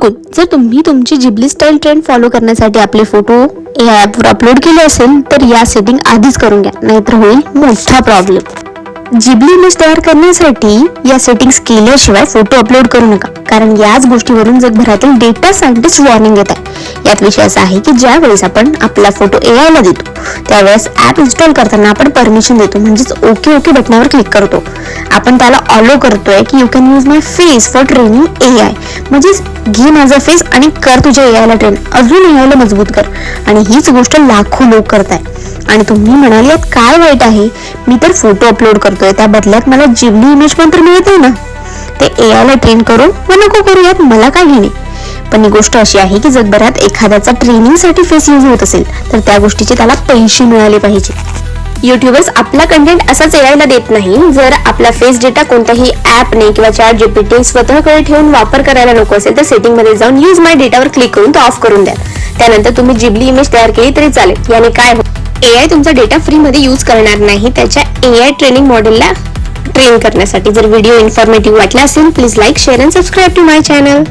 चुकून जर तुम्ही तुमची जिबली स्टाईल ट्रेंड फॉलो करण्यासाठी आपले फोटो या ॲपवर अपलोड केले असेल तर या सेटिंग आधीच करून घ्या नाहीतर होईल मोठा प्रॉब्लेम जिबली इमेज तयार करण्यासाठी या सेटिंग्स केल्याशिवाय फोटो अपलोड करू नका. कारण याच गोष्टीवरून जगभरातील डेटा सायंटिस्ट वॉर्निंग येत आहे. यात विषय असा आहे की ज्यावेळेस आपण आपला फोटो एआय ला देतो त्यावेळेस ऍप इन्स्टॉल करताना आपण परमिशन देतो म्हणजेच ओके ओके बटनावर क्लिक करतो. आपण त्याला ऑलो करतोय की you can use my face for training A I म्हणजेच घे माझा फेस आणि कर तुझ्या ए ला ट्रेन अजून ए ला मजबूत कर. आणि हीच गोष्ट लाखो लोक करताय आणि तुम्ही म्हणाल यात काय वाईट आहे? मी तर फोटो अपलोड करतोय त्या बदल्यात मला जिबली इमेज पण तर मिळत आहे ना. ते ए ला ट्रेन करून व नको करू यात मला काय घेणे पण ही गोष्ट अशी आहे की जगभरात एखाद्याचा ट्रेनिंगसाठी फेस यूज होत असेल तर त्या गोष्टीचे त्याला पैसे मिळाले पाहिजे. युट्यूबर्स आपला कंटेंट असाच एआयला देत नाही जर आपला फेस डेटा कोणत्याही ऍपने किंवा चॅट जीपीटी स्वतःकडे ठेवून वापर करायला नको असेल तर सेटिंगमध्ये जाऊन यूज माय डेटावर क्लिक करून तो ऑफ करून द्या. त्यानंतर तुम्ही जिबली इमेज तयार केली तरी चालेल. याने काय ए आय तुमचा डेटा फ्रीमध्ये यूज करणार नाही. त्याच्या ए आय ट्रेनिंग मॉडेलला ट्रेन करण्यासाठी जर व्हिडिओ इन्फॉर्मेटिव्ह वाटला असेल please like share and subscribe to my channel